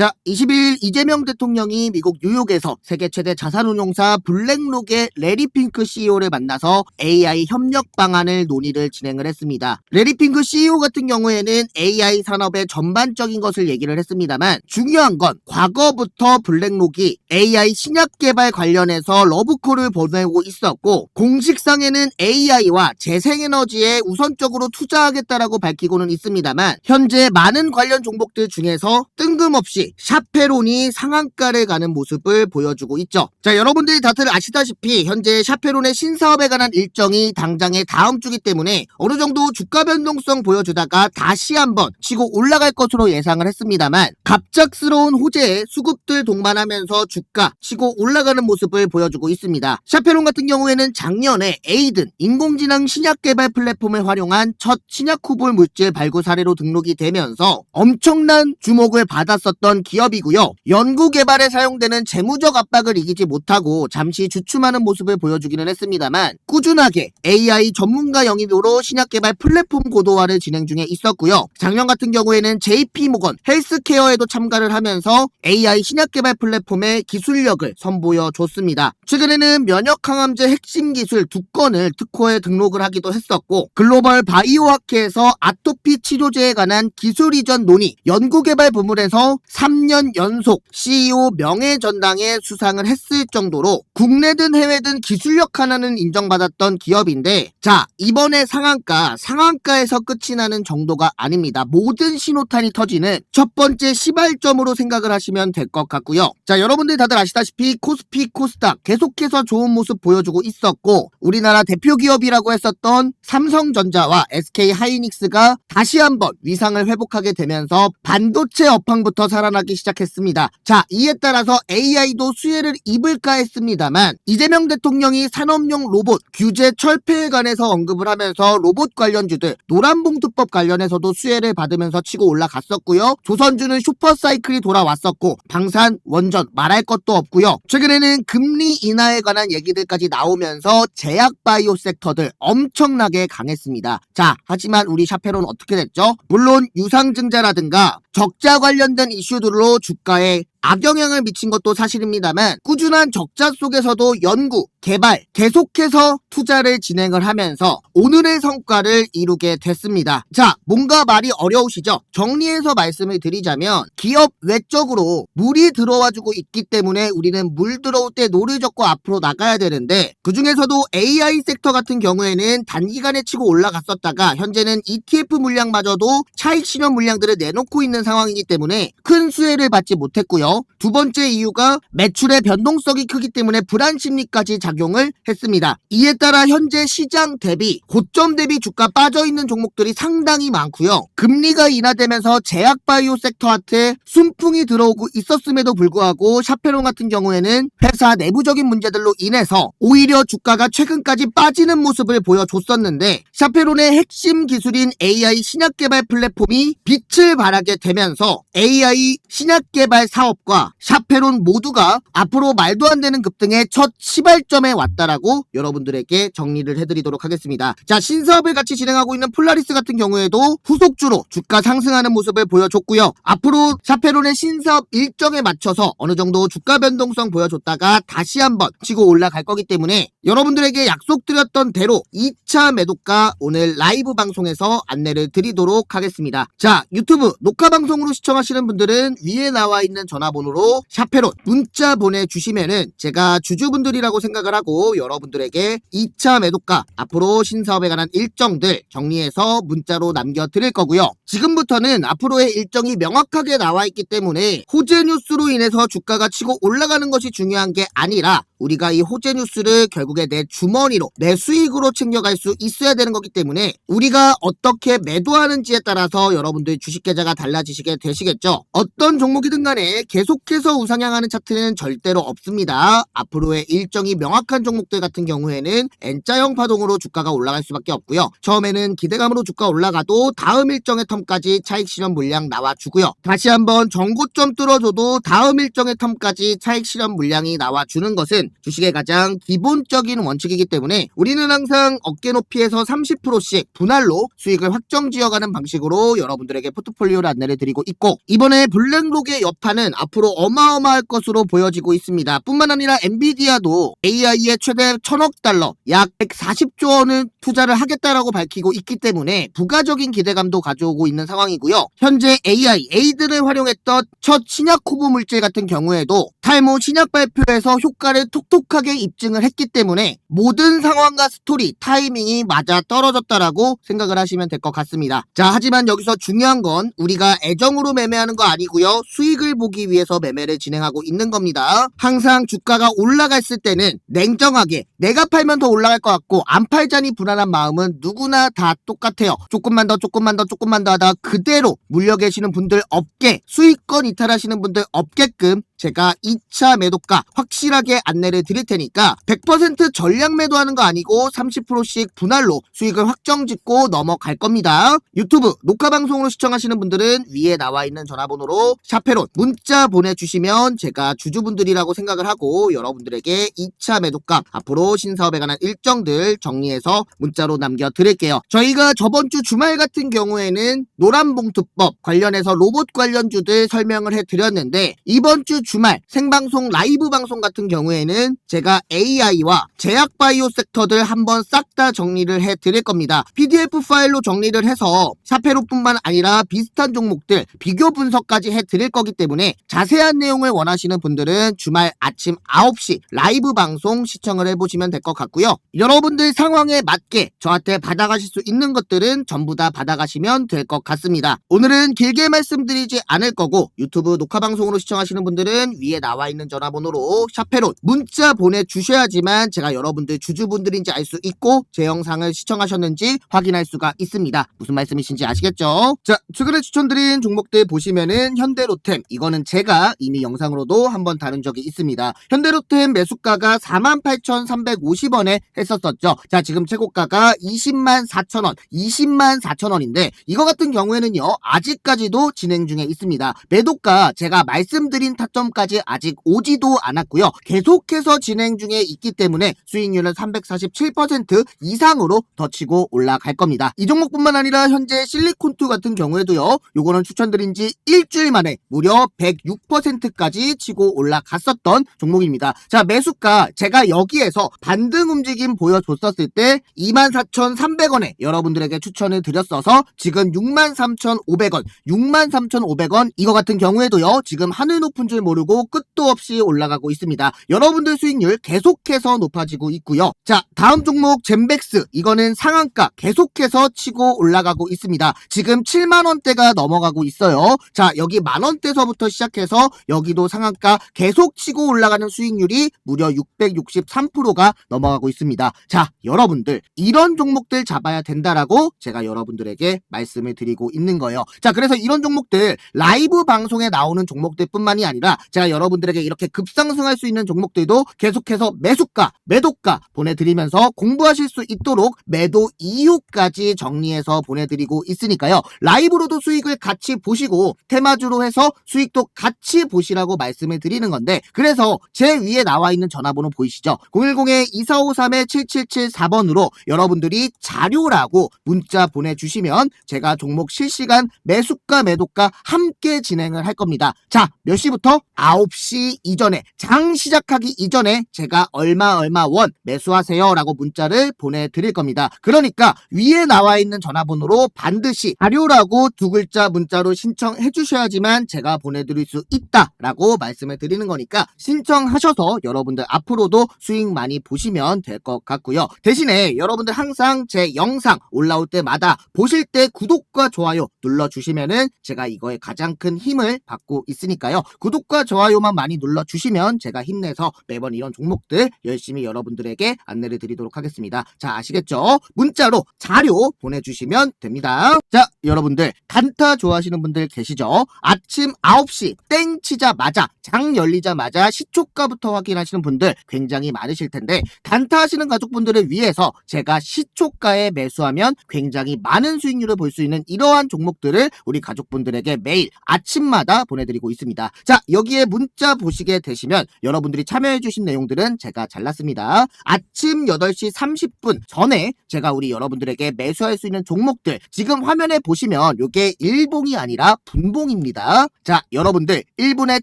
자, 20일 이재명 대통령이 미국 뉴욕에서 세계 최대 자산운용사 블랙록의 레리 핑크 CEO를 만나서 AI 협력 방안을 논의를 진행을 했습니다. 레리 핑크 CEO 같은 경우에는 AI 산업의 전반적인 것을 얘기를 했습니다만 중요한 건 과거부터 블랙록이 AI 신약 개발 관련해서 러브콜을 보내고 있었고 공식상에는 AI와 재생에너지에 우선적으로 투자하겠다라고 밝히고는 있습니다만 현재 많은 관련 종목들 중에서 뜬금없이 샤페론이 상한가를 가는 모습을 보여주고 있죠. 자 여러분들이 다들 아시다시피 현재 샤페론의 신사업에 관한 일정이 당장의 다음 주기 때문에 어느 정도 주가 변동성 보여주다가 다시 한번 치고 올라갈 것으로 예상을 했습니다만 갑작스러운 호재에 수급들 동반하면서 주가 치고 올라가는 모습을 보여주고 있습니다. 샤페론 같은 경우에는 작년에 에이든 인공지능 신약 개발 플랫폼을 활용한 첫 신약 후볼 물질 발굴 사례로 등록이 되면서 엄청난 주목을 받았었던 기업이고요. 연구 개발에 사용되는 재무적 압박을 이기지 못하고 잠시 주춤하는 모습을 보여주기는 했습니다만 꾸준하게 AI 전문가 영입으로 신약 개발 플랫폼 고도화를 진행 중에 있었고요. 작년 같은 경우에는 JP 모건 헬스케어에도 참가를 하면서 AI 신약 개발 플랫폼의 기술력을 선보여 줬습니다. 최근에는 면역 항암제 핵심 기술 두 건을 특허에 등록을 하기도 했었고 글로벌 바이오학회에서 아토피 치료제에 관한 기술 이전 논의 연구개발 부문에서 3년 연속 CEO 명예전당에 수상을 했을 정도로 국내든 해외든 기술력 하나는 인정받았던 기업인데 자 이번에 상한가 상한가에서 끝이 나는 정도가 아닙니다. 모든 신호탄이 터지는 첫 번째 시발점으로 생각을 하시면 될 것 같고요. 자 여러분들 다들 아시다시피 코스피 코스닥 계속해서 좋은 모습 보여주고 있었고 우리나라 대표 기업이라고 했었던 삼성전자와 SK 하이닉스가 다시 한번 위상을 회복하게 되면서 반도체 업황부터 살아 나기 시작했습니다. 자 이에 따라서 AI도 수혜를 입을까 했습니다만 이재명 대통령이 산업용 로봇 규제 철폐에 관해서 언급을 하면서 로봇 관련주들 노란봉투법 관련해서도 수혜를 받으면서 치고 올라갔었고요. 조선주는 슈퍼사이클이 돌아왔었고 방산 원전 말할 것도 없고요. 최근에는 금리 인하에 관한 얘기들까지 나오면서 제약 바이오 섹터들 엄청나게 강했습니다. 자, 하지만 우리 샤페론 어떻게 됐죠? 물론 유상증자라든가 적자 관련된 이슈 들로 주가에 악영향을 미친 것도 사실입니다만 꾸준한 적자 속에서도 연구, 개발 계속해서 투자를 진행을 하면서 오늘의 성과를 이루게 됐습니다. 자, 뭔가 말이 어려우시죠? 정리해서 말씀을 드리자면 기업 외적으로 물이 들어와주고 있기 때문에 우리는 물 들어올 때 노를 젓고 앞으로 나가야 되는데 그 중에서도 AI 섹터 같은 경우에는 단기간에 치고 올라갔었다가 현재는 ETF 물량마저도 차익 실현 물량들을 내놓고 있는 상황이기 때문에 큰 수혜를 받지 못했고요. 두 번째 이유가 매출의 변동성이 크기 때문에 불안 심리까지 작용을 했습니다. 이에 따라 현재 시장 대비 고점 대비 주가 빠져 있는 종목들이 상당히 많고요. 금리가 인하되면서 제약 바이오 섹터한테 순풍이 들어오고 있었음에도 불구하고 샤페론 같은 경우에는 회사 내부적인 문제들로 인해서 오히려 주가가 최근까지 빠지는 모습을 보여줬었는데 샤페론의 핵심 기술인 AI 신약 개발 플랫폼이 빛을 발하게 되면서 AI 신약 개발 사업 과 샤페론 모두가 앞으로 말도 안 되는 급등의 첫 시발점에 왔다라고 여러분들에게 정리를 해드리도록 하겠습니다. 자, 신사업을 같이 진행하고 있는 폴라리스 같은 경우에도 후속주로 주가 상승하는 모습을 보여줬고요. 앞으로 샤페론의 신사업 일정에 맞춰서 어느 정도 주가 변동성 보여줬다가 다시 한번 치고 올라갈 거기 때문에 여러분들에게 약속드렸던 대로 2차 매도가 오늘 라이브 방송에서 안내를 드리도록 하겠습니다. 자, 유튜브 녹화 방송으로 시청하시는 분들은 위에 나와 있는 전화번호 로 샤페론 문자 보내주시면은 제가 주주분들이라고 생각을 하고 여러분들에게 2차 매도가 앞으로 신사업에 관한 일정들 정리해서 문자로 남겨드릴 거고요. 지금부터는 앞으로의 일정이 명확하게 나와 있기 때문에 호재 뉴스로 인해서 주가가 치고 올라가는 것이 중요한 게 아니라 우리가 이 호재 뉴스를 결국에 내 주머니로 내 수익으로 챙겨갈 수 있어야 되는 거기 때문에 우리가 어떻게 매도하는지에 따라서 여러분들 주식 계좌가 달라지시게 되시겠죠. 어떤 종목이든 간에 계속해서 우상향하는 차트는 절대로 없습니다. 앞으로의 일정이 명확한 종목들 같은 경우에는 N자형 파동으로 주가가 올라갈 수밖에 없고요. 처음에는 기대감으로 주가 올라가도 다음 일정의 텀까지 차익 실현 물량 나와주고요. 다시 한번 정고점 뚫어줘도 다음 일정의 텀까지 차익 실현 물량이 나와주는 것은 주식의 가장 기본적인 원칙이기 때문에 우리는 항상 어깨 높이에서 30%씩 분할로 수익을 확정 지어가는 방식으로 여러분들에게 포트폴리오를 안내를 드리고 있고 이번에 블랙록의 여파는 앞으로 어마어마할 것으로 보여지고 있습니다. 뿐만 아니라 엔비디아도 AI에 최대 1000억 달러 약 140조 원을 투자를 하겠다라고 밝히고 있기 때문에 부가적인 기대감도 가져오고 있는 상황이고요. 현재 AI, 에이드를 활용했던 첫 신약 호부 물질 같은 경우에도 탈모 신약 발표에서 효과를 톡 톡하게 입증을 했기 때문에 모든 상황과 스토리, 타이밍이 맞아 떨어졌다라고 생각을 하시면 될 것 같습니다. 자, 하지만 여기서 중요한 건 우리가 애정으로 매매하는 거 아니고요. 수익을 보기 위해서 매매를 진행하고 있는 겁니다. 항상 주가가 올라갔을 때는 냉정하게 내가 팔면 더 올라갈 것 같고 안 팔자니 불안한 마음은 누구나 다 똑같아요. 조금만 더 조금만 더 조금만 더 하다 그대로 물려 계시는 분들 없게 수익권 이탈하시는 분들 없게끔 제가 2차 매도가 확실하게 안내를 드릴 테니까 100% 전량 매도하는 거 아니고 30%씩 분할로 수익을 확정 짓고 넘어갈 겁니다. 유튜브 녹화 방송으로 시청하시는 분들은 위에 나와 있는 전화번호로 샤페론 문자 보내주시면 제가 주주분들이라고 생각을 하고 여러분들에게 2차 매도가 앞으로 신사업에 관한 일정들 정리해서 문자로 남겨드릴게요. 저희가 저번 주 주말 같은 경우에는 노란봉투법 관련해서 로봇 관련주들 설명을 해드렸는데 이번 주 주말 생방송 라이브 방송 같은 경우에는 제가 AI와 제약 바이오 섹터들 한번 싹 다 정리를 해 드릴 겁니다. PDF 파일로 정리를 해서 샤페로뿐만 아니라 비슷한 종목들 비교 분석까지 해 드릴 거기 때문에 자세한 내용을 원하시는 분들은 주말 아침 9시 라이브 방송 시청을 해 보시면 될 것 같고요. 여러분들 상황에 맞게 저한테 받아가실 수 있는 것들은 전부 다 받아가시면 될 것 같습니다. 오늘은 길게 말씀드리지 않을 거고 유튜브 녹화 방송으로 시청하시는 분들은 위에 나와 있는 전화번호로 샤페론 문자 보내주셔야지만 제가 여러분들 주주분들인지 알 수 있고 제 영상을 시청하셨는지 확인할 수가 있습니다. 무슨 말씀이신지 아시겠죠? 자, 최근에 추천드린 종목들 보시면은 현대로템 이거는 제가 이미 영상으로도 한번 다룬 적이 있습니다. 현대로템 매수가가 48,350원에 했었었죠. 자, 지금 최고가가 20만 4천원, 20만 4천원인데 이거 같은 경우에는요 아직까지도 진행 중에 있습니다. 매도가 제가 말씀드린 타점 까지 아직 오지도 않았고요. 계속해서 진행 중에 있기 때문에 수익률은 347% 이상으로 더 치고 올라갈 겁니다. 이 종목뿐만 아니라 현재 실리콘2 같은 경우에도요. 요거는 추천드린 지 일주일 만에 무려 106%까지 치고 올라갔었던 종목입니다. 자, 매수가 제가 여기에서 반등 움직임 보여줬었을 때 24,300원에 여러분들에게 추천을 드렸어서 지금 63,500원, 63,500원 이거 같은 경우에도요. 지금 하늘 높은 줄 모르고 끝도 없이 올라가고 있습니다. 여러분들 수익률 계속해서 높아지고 있고요. 자, 다음 종목 젠백스 이거는 상한가 계속해서 치고 올라가고 있습니다. 지금 7만 원대가 넘어가고 있어요. 자, 여기 만 원대서부터 시작해서 여기도 상한가 계속 치고 올라가는 수익률이 무려 663%가 넘어가고 있습니다. 자, 여러분들 이런 종목들 잡아야 된다라고 제가 여러분들에게 말씀을 드리고 있는 거예요. 자, 그래서 이런 종목들 라이브 방송에 나오는 종목들뿐만이 아니라 제가 여러분들에게 이렇게 급상승할 수 있는 종목들도 계속해서 매수가, 매도가 보내드리면서 공부하실 수 있도록 매도 이유까지 정리해서 보내드리고 있으니까요. 라이브로도 수익을 같이 보시고 테마주로 해서 수익도 같이 보시라고 말씀을 드리는 건데 그래서 제 위에 나와 있는 전화번호 보이시죠? 010-2453-7774번으로 여러분들이 자료라고 문자 보내주시면 제가 종목 실시간 매수가 매도가 함께 진행을 할 겁니다. 자, 몇 시부터? 9시 이전에 장 시작하기 이전에 제가 얼마 얼마 원 매수하세요 라고 문자를 보내드릴 겁니다. 그러니까 위에 나와 있는 전화번호로 반드시 자료라고 두 글자 문자로 신청해 주셔야지만 제가 보내드릴 수 있다 라고 말씀을 드리는 거니까 신청하셔서 여러분들 앞으로도 수익 많이 보시면 될 것 같고요. 대신에 여러분들 항상 제 영상 올라올 때마다 보실 때 구독과 좋아요 눌러주시면은 제가 이거에 가장 큰 힘을 받고 있으니까요. 구독과 좋아요만 많이 눌러주시면 제가 힘내서 매번 이런 종목들 열심히 여러분들에게 안내를 드리도록 하겠습니다. 자, 아시겠죠? 문자로 자료 보내주시면 됩니다. 자, 여러분들 단타 좋아하시는 분들 계시죠? 아침 9시 땡 치자마자 장 열리자마자 시초가부터 확인하시는 분들 굉장히 많으실 텐데 단타 하시는 가족분들을 위해서 제가 시초가에 매수하면 굉장히 많은 수익률을 볼 수 있는 이러한 종목들을 우리 가족분들에게 매일 아침마다 보내드리고 있습니다. 자, 여기 여기에 문자 보시게 되시면 여러분들이 참여해주신 내용들은 제가 잘랐습니다. 아침 8시 30분 전에 제가 우리 여러분들에게 매수할 수 있는 종목들 지금 화면에 보시면 이게 일봉이 아니라 분봉입니다. 자, 여러분들 1분의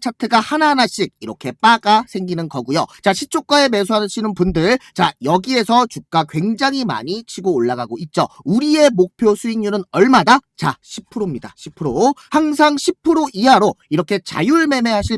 차트가 하나하나씩 이렇게 바가 생기는 거고요. 자, 시초가에 매수하시는 분들 자, 여기에서 주가 굉장히 많이 치고 올라가고 있죠. 우리의 목표 수익률은 얼마다? 자, 10%입니다. 10%. 항상 10% 이하로 이렇게 자율 매매하실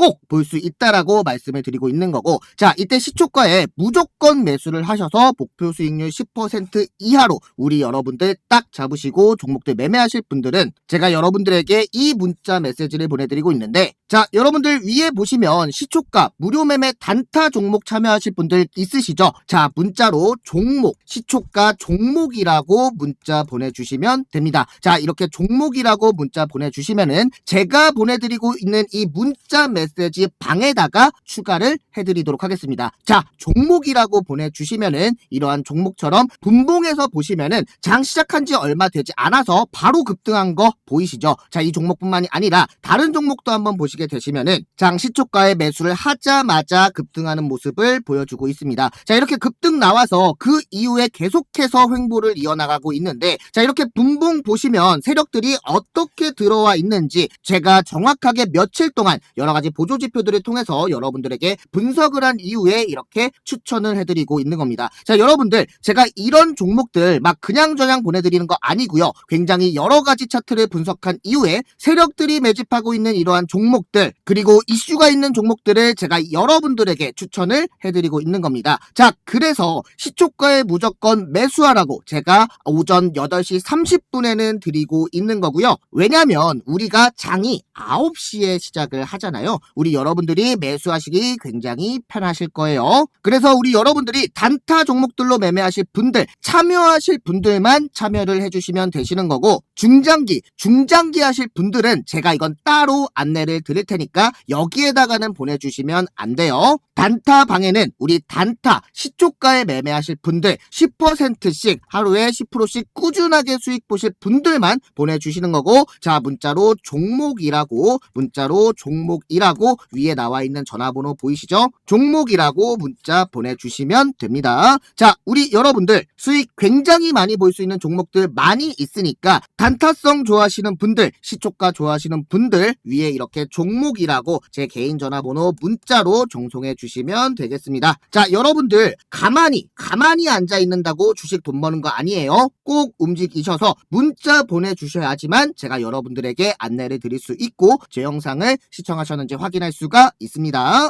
꼭 볼 수 있다라고 말씀을 드리고 있는 거고, 자, 이때 시초가에 무조건 매수를 하셔서 목표 수익률 10% 이하로 우리 여러분들 딱 잡으시고 종목들 매매하실 분들은 제가 여러분들에게 이 문자 메시지를 보내드리고 있는데, 자, 여러분들 위에 보시면 시초가 무료 매매 단타 종목 참여하실 분들 있으시죠? 자, 문자로 종목, 시초가 종목이라고 문자 보내주시면 됩니다. 자, 이렇게 종목이라고 문자 보내주시면은 제가 보내드리고 있는 이 문자 메시지 방에다가 추가를 해드리도록 하겠습니다. 자, 종목이라고 보내주시면은 이러한 종목처럼 분봉에서 보시면은 장 시작한 지 얼마 되지 않아서 바로 급등한 거 보이시죠? 자, 이 종목뿐만이 아니라 다른 종목도 한번 보시 게 되시면은 장 시초가에 매수를 하자마자 급등하는 모습을 보여주고 있습니다. 자, 이렇게 급등 나와서 그 이후에 계속해서 횡보를 이어나가고 있는데 자, 이렇게 분봉 보시면 세력들이 어떻게 들어와 있는지 제가 정확하게 며칠 동안 여러 가지 보조 지표들을 통해서 여러분들에게 분석을 한 이후에 이렇게 추천을 해드리고 있는 겁니다. 자, 여러분들 제가 이런 종목들 막 그냥저냥 보내드리는 거 아니고요. 굉장히 여러 가지 차트를 분석한 이후에 세력들이 매집하고 있는 이러한 종목 들 그리고 이슈가 있는 종목들을 제가 여러분들에게 추천을 해드리고 있는 겁니다. 자, 그래서 시초가에 무조건 매수하라고 제가 오전 8시 30분에는 드리고 있는 거고요. 왜냐면 우리가 장이 9시에 시작을 하잖아요. 우리 여러분들이 매수하시기 굉장히 편하실 거예요. 그래서 우리 여러분들이 단타 종목들로 매매하실 분들, 참여하실 분들만 참여를 해주시면 되시는 거고, 중장기, 중장기 하실 분들은 제가 이건 따로 안내를 드릴 테니까 여기에다가는 보내주시면 안 돼요. 단타 방에는 우리 단타 시초가에 매매하실 분들 10%씩 하루에 10%씩 꾸준하게 수익 보실 분들만 보내주시는 거고 자 문자로 종목이라고 문자로 종목이라고 위에 나와 있는 전화번호 보이시죠? 종목이라고 문자 보내주시면 됩니다. 자 우리 여러분들 수익 굉장히 많이 볼 수 있는 종목들 많이 있으니까 단타성 좋아하시는 분들 시초가 좋아하시는 분들 위에 이렇게 종 목이라고 제 개인 전화번호 문자로 정송해 주시면 되겠습니다. 자 여러분들 가만히 가만히 앉아 있는다고 주식 돈 버는 거 아니에요. 꼭 움직이셔서 문자 보내 주셔야지만 제가 여러분들에게 안내를 드릴 수 있고 제 영상을 시청하셨는지 확인할 수가 있습니다.